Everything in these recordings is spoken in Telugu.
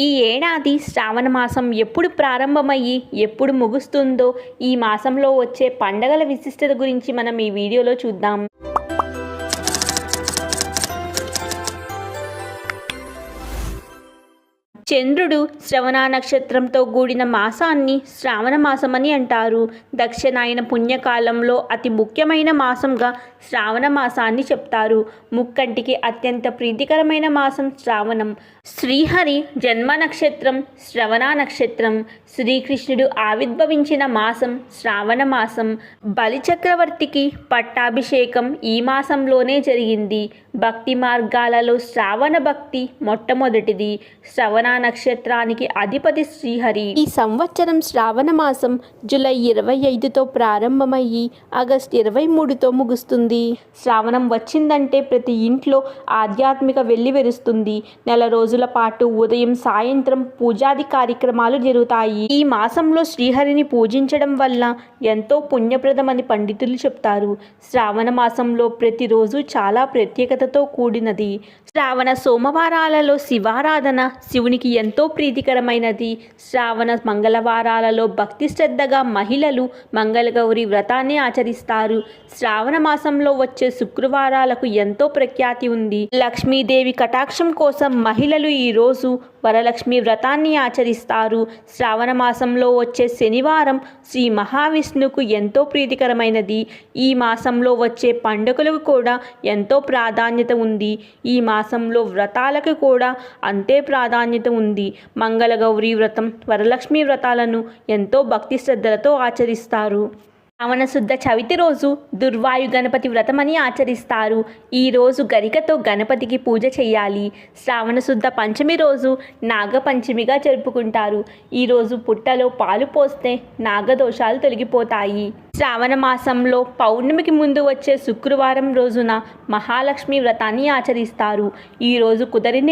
ఈ ఏడాది శ్రావణ మాసం ఎప్పుడు ప్రారంభమయ్యి ఎప్పుడు ముగుస్తుందో ఈ మాసంలో వచ్చే పండగల విశిష్టత గురించి మనం ఈ వీడియోలో చూద్దాం. చంద్రుడు శ్రవణ నక్షత్రంతో కూడిన మాసాన్ని శ్రావణ మాసమని అంటారు. దక్షిణాయన పుణ్యకాలంలో అతి ముఖ్యమైన మాసంగా శ్రావణ మాసాన్ని చెప్తారు. ముక్కంటికి అత్యంత ప్రీతికరమైన మాసం శ్రావణం. శ్రీహరి జన్మ నక్షత్రం శ్రవణ నక్షత్రం. శ్రీకృష్ణుడు ఆవిర్భవించిన మాసం శ్రావణ మాసం. బలిచక్రవర్తికి పట్టాభిషేకం ఈ మాసంలోనే జరిగింది. భక్తి మార్గాలలో శ్రావణ భక్తి మొట్టమొదటిది. శ్రవణ నక్షత్రానికి అధిపతి శ్రీహరి. ఈ సంవత్సరం శ్రావణ మాసం జూలై ఇరవై ఐదుతో ప్రారంభమయ్యి ఆగస్ట్ ఇరవై మూడుతో ముగుస్తుంది. శ్రావణం వచ్చిందంటే ప్రతి ఇంట్లో ఆధ్యాత్మిక వెళ్ళి వెరుస్తుంది. నెల రోజుల పాటు ఉదయం సాయంత్రం పూజాది కార్యక్రమాలు జరుగుతాయి. ఈ మాసంలో శ్రీహరిని పూజించడం వల్ల ఎంతో పుణ్యప్రదమని పండితులు చెప్తారు. శ్రావణ మాసంలో ప్రతిరోజు చాలా ప్రత్యేకతతో కూడినది. శ్రావణ సోమవారాలలో శివారాధన శివునికి ఎంతో ప్రీతికరమైనది. శ్రావణ మంగళవారాలలో భక్తి శ్రద్ధగా మహిళలు మంగళగౌరి వ్రతాన్ని ఆచరిస్తారు. శ్రావణ మాసంలో వచ్చే శుక్రవారాలకు ఎంతో ప్రఖ్యాతి ఉంది. లక్ష్మీదేవి కటాక్షం కోసం మహిళలు ఈరోజు వరలక్ష్మి వ్రతాన్ని ఆచరిస్తారు. శ్రావణ మాసంలో వచ్చే శనివారం శ్రీ మహావిష్ణుకు ఎంతో ప్రీతికరమైనది. ఈ మాసంలో వచ్చే పండుగలకు కూడా ఎంతో ప్రాధాన్యత ఉంది. ఈ మాసంలో వ్రతాలకు కూడా అంతే ప్రాధాన్యత ఉంది. మంగళగౌరీ వ్రతం వరలక్ష్మి వ్రతాలను ఎంతో భక్తి శ్రద్ధలతో ఆచరిస్తారు. శ్రావణ శుద్ధ చవితి రోజు దుర్వాయు గణపతి వ్రతమని ఆచరిస్తారు. ఈరోజు గరికతో గణపతికి పూజ చేయాలి. శ్రావణ శుద్ధ పంచమి రోజు నాగపంచమిగా జరుపుకుంటారు. ఈరోజు పుట్టలో పాలు పోస్తే నాగదోషాలు తొలగిపోతాయి. శ్రావణ మాసంలో పౌర్ణమికి ముందు వచ్చే శుక్రవారం రోజున మహాలక్ష్మి వ్రతాన్ని ఆచరిస్తారు. ఈ రోజు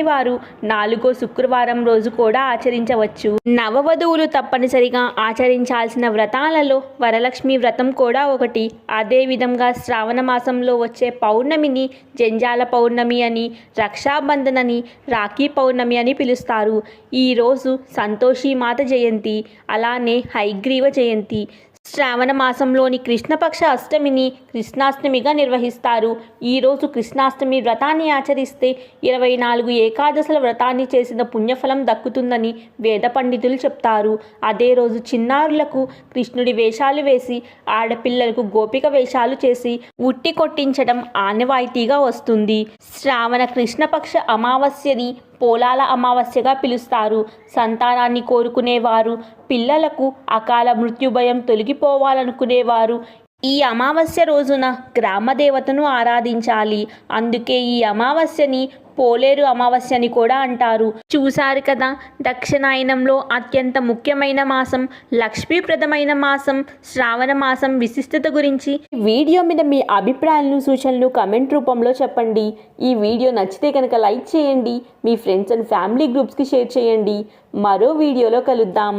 వారు నాలుగో శుక్రవారం రోజు కూడా ఆచరించవచ్చు. నవవధువులు తప్పనిసరిగా ఆచరించాల్సిన వ్రతాలలో వరలక్ష్మి వ్రతం కూడా ఒకటి. అదేవిధంగా శ్రావణ మాసంలో వచ్చే పౌర్ణమిని జంజాల పౌర్ణమి అని రక్షాబంధన్ అని రాఖీ పౌర్ణమి అని పిలుస్తారు. ఈరోజు సంతోషిమాత జయంతి అలానే హైగ్రీవ జయంతి. శ్రావణ మాసంలోని కృష్ణపక్ష అష్టమిని కృష్ణాష్టమిగా నిర్వహిస్తారు. ఈరోజు కృష్ణాష్టమి వ్రతాన్ని ఆచరిస్తే ఇరవై నాలుగు ఏకాదశుల వ్రతాన్ని చేసిన పుణ్యఫలం దక్కుతుందని వేద పండితులు చెప్తారు. అదే రోజు చిన్నారులకు కృష్ణుడి వేషాలు వేసి ఆడపిల్లలకు గోపిక వేషాలు చేసి ఉట్టి కొట్టించడం ఆనవాయితీగా వస్తుంది. శ్రావణ కృష్ణపక్ష అమావాస్యని పోలాల అమావాస్యగా పిలుస్తారు. సంతానాన్ని కోరుకునేవారు. పిల్లలకు అకాల మృత్యుభయం తొలగిపోవాలనుకునేవారు. ఈ అమావాస్య రోజున గ్రామదేవతను ఆరాధించాలి. అందుకే ఈ అమావాస్యని పోలేరు అమావాస్య అని కూడా అంటారు. చూశారు కదా దక్షిణాయనంలో అత్యంత ముఖ్యమైన మాసం లక్ష్మీప్రదమైన మాసం శ్రావణ మాసం విశిష్టత గురించి. వీడియో మీద మీ అభిప్రాయాలను సూచనలు కమెంట్ రూపంలో చెప్పండి. ఈ వీడియో నచ్చితే కనుక లైక్ చేయండి. మీ ఫ్రెండ్స్ అండ్ ఫ్యామిలీ గ్రూప్స్కి షేర్ చేయండి. మరో వీడియోలో కలుద్దాం.